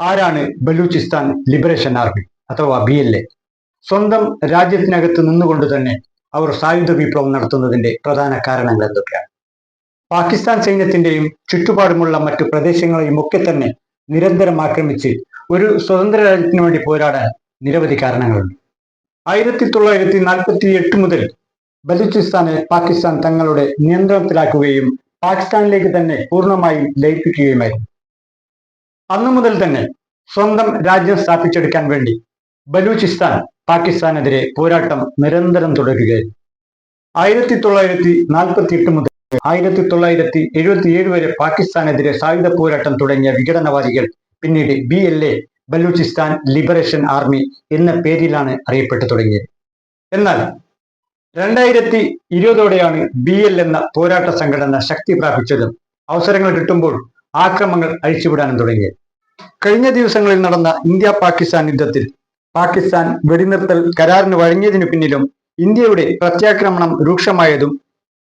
ആരാണ് Balochistan liberation army അഥവാ B L A? സ്വന്തം രാജ്യത്തിനകത്ത് നിന്നുകൊണ്ട് തന്നെ അവർ സായുധ വിപ്ലവം നടത്തുന്നതിന്റെ പ്രധാന കാരണങ്ങൾ എന്തൊക്കെയാണ്? പാകിസ്ഥാൻ സൈന്യത്തിന്റെയും ചുറ്റുപാടുമുള്ള മറ്റു പ്രദേശങ്ങളെയും ഒക്കെ തന്നെ നിരന്തരം ആക്രമിച്ച് ഒരു സ്വതന്ത്ര രാജ്യത്തിനു വേണ്ടി പോരാടാൻ നിരവധി കാരണങ്ങളുണ്ട്. ആയിരത്തി തൊള്ളായിരത്തി നാൽപ്പത്തി എട്ട് മുതൽ ബലൂചിസ്ഥാനെ പാകിസ്ഥാൻ തങ്ങളുടെ നിയന്ത്രണത്തിലാക്കുകയും പാകിസ്ഥാനിലേക്ക് തന്നെ പൂർണമായും ലയിപ്പിക്കുകയുമായിരുന്നു. അന്നു മുതൽ തന്നെ സ്വന്തം രാജ്യം സ്ഥാപിച്ചെടുക്കാൻ വേണ്ടി ബലൂചിസ്ഥാൻ പാകിസ്ഥാനെതിരെ പോരാട്ടം നിരന്തരം തുടരുകയായിരുന്നു ആയിരത്തി തൊള്ളായിരത്തി നാൽപ്പത്തി എട്ട് മുതൽ ആയിരത്തി തൊള്ളായിരത്തി എഴുപത്തി ഏഴ് വരെ പാകിസ്ഥാനെതിരെ സായുധ പോരാട്ടം തുടങ്ങിയ വിഘടനവാദികൾ പിന്നീട് B L A Balochistan liberation army എന്ന പേരിലാണ് അറിയപ്പെട്ടു തുടങ്ങിയത്. എന്നാൽ രണ്ടായിരത്തി ഇരുപതോടെയാണ് ബി എൽ എന്ന പോരാട്ട സംഘടന ശക്തി പ്രാപിച്ചതും അവസരങ്ങൾ കിട്ടുമ്പോൾ ആക്രമങ്ങൾ അഴിച്ചുവിടാനും തുടങ്ങി. കഴിഞ്ഞ ദിവസങ്ങളിൽ നടന്ന ഇന്ത്യ പാകിസ്ഥാൻ യുദ്ധത്തിൽ പാകിസ്ഥാൻ വെടിനിർത്തൽ കരാറിന് വഴങ്ങിയതിനു പിന്നിലും ഇന്ത്യയുടെ പ്രത്യാക്രമണം രൂക്ഷമായതും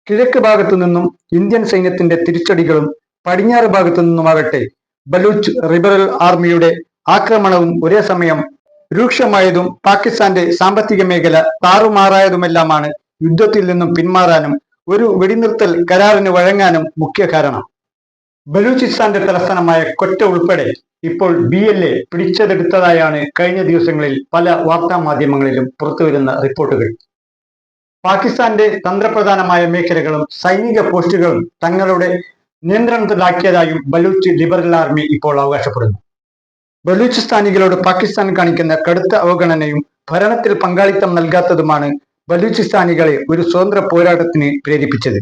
കിഴക്ക് ഭാഗത്തു നിന്നും ഇന്ത്യൻ സൈന്യത്തിന്റെ തിരിച്ചടികളും പടിഞ്ഞാറ് ഭാഗത്തു നിന്നുമാകട്ടെ ബലൂച്ച് റിബറൽ ആർമിയുടെ ആക്രമണവും ഒരേ സമയം രൂക്ഷമായതും പാകിസ്ഥാന്റെ സാമ്പത്തിക മേഖല താറുമാറായതുമെല്ലാമാണ് യുദ്ധത്തിൽ നിന്നും പിന്മാറാനും ഒരു വെടിനിർത്തൽ കരാറിന് വഴങ്ങാനും മുഖ്യ കാരണം. ബലൂചിസ്ഥാന്റെ തലസ്ഥാനമായ കൊറ്റ ഉൾപ്പെടെ ഇപ്പോൾ ബി എൽ എ പിടിച്ചെടുത്തതായാണ് കഴിഞ്ഞ ദിവസങ്ങളിൽ പല വാർത്താ മാധ്യമങ്ങളിലും പുറത്തുവരുന്ന റിപ്പോർട്ടുകൾ. പാകിസ്ഥാന്റെ തന്ത്രപ്രധാനമായ മേഖലകളും സൈനിക പോസ്റ്റുകളും തങ്ങളുടെ നിയന്ത്രണത്തിലാക്കിയതായും ബലൂച്ച് ലിബറൽ ആർമി ഇപ്പോൾ അവകാശപ്പെടുന്നു. ബലൂചിസ്ഥാനികളോട് പാകിസ്ഥാൻ കാണിക്കുന്ന കടുത്ത അവഗണനയും ഭരണത്തിൽ പങ്കാളിത്തം നൽകാത്തതുമാണ് ബലൂചിസ്ഥാനികളെ ഒരു സ്വതന്ത്ര പോരാട്ടത്തിന് പ്രേരിപ്പിച്ചത്.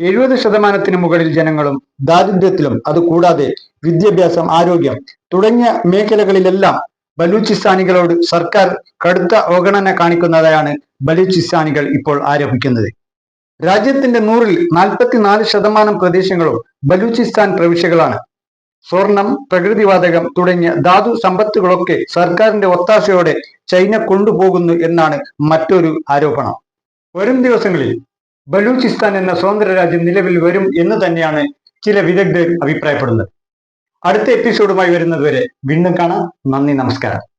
എഴുപത് ശതമാനത്തിന് മുകളിൽ ജനങ്ങളും ദാരിദ്ര്യത്തിലും അതുകൂടാതെ വിദ്യാഭ്യാസം ആരോഗ്യം തുടങ്ങിയ മേഖലകളിലെല്ലാം ബലൂചിസ്ഥാനികളോട് സർക്കാർ കടുത്ത അവഗണന കാണിക്കുന്നതായാണ് ബലൂചിസ്ഥാനികൾ ഇപ്പോൾ ആരോപിക്കുന്നത്. രാജ്യത്തിന്റെ നൂറിൽ നാൽപ്പത്തിനാല് ശതമാനം പ്രദേശങ്ങളും ബലൂചിസ്ഥാൻ പ്രവിശ്യകളാണ്. സ്വർണം പ്രകൃതിവാതകം തുടങ്ങിയ ധാതു സമ്പത്തുകളൊക്കെ സർക്കാരിന്റെ ഒത്താശയോടെ ചൈന കൊണ്ടുപോകുന്നു എന്നാണ് മറ്റൊരു ആരോപണം. വരും ദിവസങ്ങളിൽ ബലൂചിസ്ഥാൻ എന്ന സ്വതന്ത്ര രാജ്യം നിലവിൽ വരും എന്ന് തന്നെയാണ് ചില വിദഗ്ധർ അഭിപ്രായപ്പെടുന്നത്. അടുത്ത എപ്പിസോഡുമായി വരുന്നതുവരെ വീണ്ടും കാണാം. നന്ദി നമസ്കാരം.